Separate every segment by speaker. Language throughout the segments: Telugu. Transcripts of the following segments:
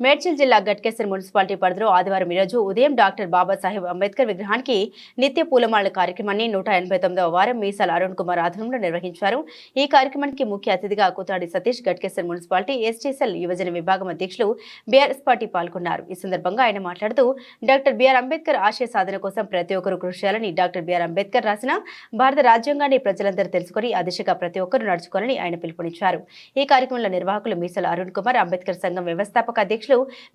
Speaker 1: మేడ్చల్ జిల్లా గట్కేసర్ మున్సిపాలిటీ పరిధిలో ఆదివారం ఈరోజు ఉదయం డాక్టర్ బాబాసాహెబ్ అంబేద్కర్ విగ్రహానికి నిత్య పూలమాల కార్యక్రమాన్ని నూట ఎనభై తొమ్మిదవ వారం మీసాల అరుణ్ కుమార్ ఆధ్వర్యంలో నిర్వహించారు. ఈ కార్యక్రమానికి ముఖ్య అతిథిగా Kuthadi Satish Ghatkesar municipality ST cell యువజన విభాగం అధ్యక్షులు బీఆర్ఎస్ పార్టీ పాల్గొన్నారు. ఈ సందర్భంగా ఆయన మాట్లాడుతూ డాక్టర్ బిఆర్ అంబేద్కర్ ఆశయ సాధన కోసం ప్రతి ఒక్కరూ కృషి చేయాలని డాక్టర్ బిఆర్ అంబేద్కర్ రాసిన భారత రాజ్యాంగాన్ని ప్రజలందరూ తెలుసుకుని ఆ దిశగా ప్రతి ఒక్కరూ నడుచుకోవాలని ఆయన పిలుపునిచ్చారు. ఈ కార్యక్రమంలో నిర్వాహకులు మీసాల అరుణ్ కుమార్ అంబేద్కర్ సంఘం వ్యవస్థాపక అధ్యక్షులు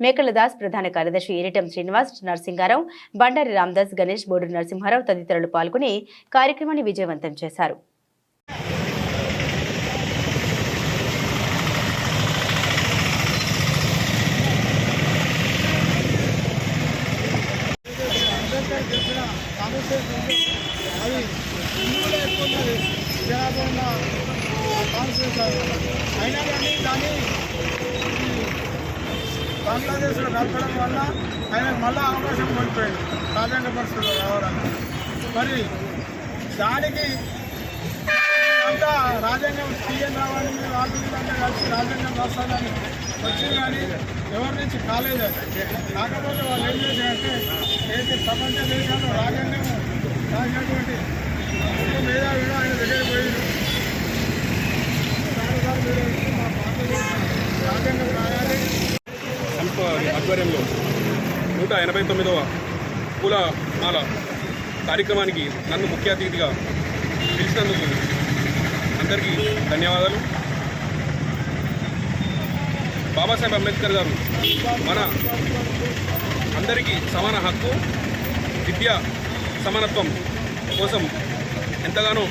Speaker 1: మేకల దాస్ ప్రధాన కార్యదర్శి ఈరిటం శ్రీనివాస్ నరసింగారావు బండారి రామదాస్ గణేష్ బోడు నరసింహారావు తదితరులు పాల్గొని కార్యక్రమాన్ని విజయవంతం చేశారు.
Speaker 2: అయినా కానీ దాన్ని బంగ్లాదేశ్లో కలపడం వల్ల ఆయనకు మళ్ళీ అవకాశం కోల్పోయింది రాజ్యాంగ పరిస్థితుల్లో రావడానికి. మరి దానికి అంతా రాజ్యాంగం సీఎం రావాలని వాళ్ళు వీళ్ళంతా కలిసి రాజ్యాంగం రాస్తానని వచ్చింది కానీ ఎవరి నుంచి కాలేదు అది. కాకపోతే వాళ్ళు ఏం చేశారంటే ఏది ప్రపంచ దేశాల్లో రాజ్యాంగం రాసినటువంటి ముస్లిం మేధావిగా ఆయన దగ్గర పోయి రాజ్యాంగం రాయాలి
Speaker 3: ఆధ్వర్యంలో నూట ఎనభై తొమ్మిదవ పూల మాల కార్యక్రమానికి నన్ను ముఖ్య అతిథిగా పిలిచినందుకు అందరికీ ధన్యవాదాలు. బాబాసాహెబ్ అంబేద్కర్ గారు మన అందరికీ సమాన హక్కు విద్య సమానత్వం కోసం ఎంతగానో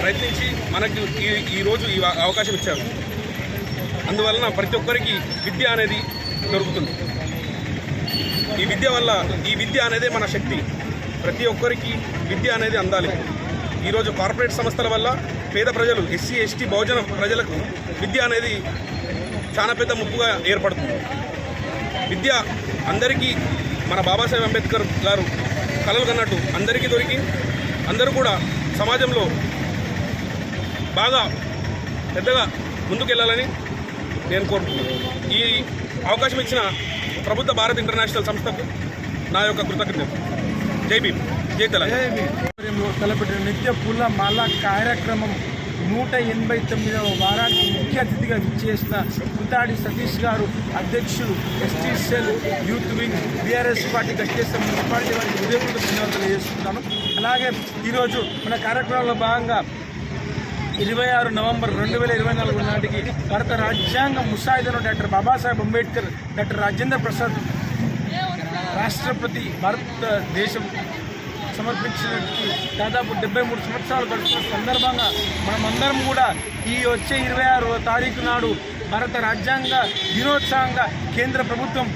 Speaker 3: ప్రయత్నించి మనకు ఈ ఈరోజు ఈ అవకాశం ఇచ్చారు. అందువలన ప్రతి ఒక్కరికి విద్య అనేది దొరుకుతుంది. ఈ విద్య వల్ల ఈ విద్య అనేది మన శక్తి. ప్రతి ఒక్కరికి విద్య అనేది అందాలి. ఈరోజు కార్పొరేట్ సంస్థల వల్ల పేద ప్రజలు ఎస్సీ ఎస్టీ బహుజన ప్రజలకు విద్య అనేది చాలా పెద్ద ముప్పుగా ఏర్పడుతుంది. విద్య అందరికీ మన బాబాసాహెబ్ అంబేద్కర్ గారు కలలు కన్నట్టు అందరికీ దొరికి అందరూ కూడా సమాజంలో బాగా పెద్దగా ముందుకెళ్ళాలని నేను కోరుకుంటున్నాను. ఈ అవకాశం ఇచ్చిన ప్రభుత్వ భారత్ ఇంటర్నేషనల్ సంస్థకు నా యొక్క కృతజ్ఞత జై భీమ్. జై తెలంగాణ.
Speaker 2: తలపెట్టిన నిత్య పుల్ల మాల కార్యక్రమం నూట ఎనభై తొమ్మిదవ వారానికి ముఖ్య అతిథిగా విచ్చేసిన కుతాడి సతీష్ గారు అధ్యక్షులు ST cell youth wing BRS party గట్టేసిన municipality వారికి హృదయపూర్వక ధన్యవాదాలు చేస్తున్నాను అలాగే ఈరోజు మన కార్యక్రమంలో భాగంగా ఇరవై ఆరు నవంబర్ రెండు వేల ఇరవై నాలుగు నాటికి భారత రాజ్యాంగ ముసాయిదాను డాక్టర్ బాబాసాహెబ్ అంబేద్కర్ డాక్టర్ రాజేంద్ర ప్రసాద్ రాష్ట్రపతి భారతదేశం సమర్పించిన దాదాపు డెబ్బై మూడు సంవత్సరాలు గడుస్తున్న సందర్భంగా మనమందరం కూడా ఈ వచ్చే ఇరవై ఆరవ తారీఖు నాడు భారత రాజ్యాంగ దినోత్సవంగా కేంద్ర ప్రభుత్వం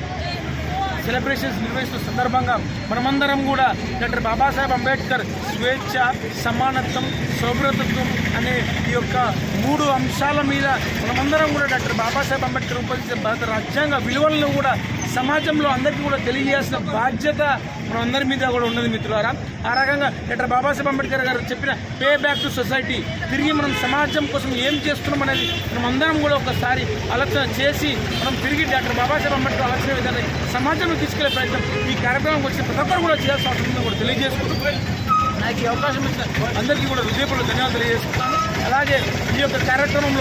Speaker 2: సెలబ్రేషన్స్ నిర్వహిస్తున్న సందర్భంగా మనమందరం కూడా డాక్టర్ బాబాసాహెబ్ అంబేద్కర్ స్వేచ్ఛ సమానత్వం సౌభ్రతత్వం అనే ఈ యొక్క మూడు అంశాల మీద మనమందరం కూడా డాక్టర్ బాబాసాహెబ్ అంబేద్కర్ ఉపయోగించే భారత రాజ్యాంగ విలువలను కూడా సమాజంలో అందరికీ కూడా తెలియజేయాల్సిన బాధ్యత మనందరి మీద కూడా ఉన్నది మిత్రులారా. ఆ రకంగా డాక్టర్ బాబాసాహెబ్ అంబేద్కర్ గారు చెప్పిన పే బ్యాక్ టు సొసైటీ తిరిగి మనం సమాజం కోసం ఏం చేస్తున్నాం అనేది మనం అందరం కూడా ఒకసారి ఆలోచన చేసి మనం తిరిగి డాక్టర్ బాబాసాహెబ్ అంబేద్కర్ ఆలోచన విధానం సమాజంలో తీసుకెళ్ళే ప్రయత్నం ఈ కార్యక్రమం వచ్చిన ప్రతి ఒక్కరు కూడా చేయాల్సిన అవసరం కూడా తెలియజేసుకుంటూ నాకు ఈ అవకాశం ఇచ్చిన అందరికీ కూడా హృదయపూర్వక ధన్యవాదాలు తెలియజేస్తున్నాను అలాగే ఈ యొక్క కార్యక్రమంలో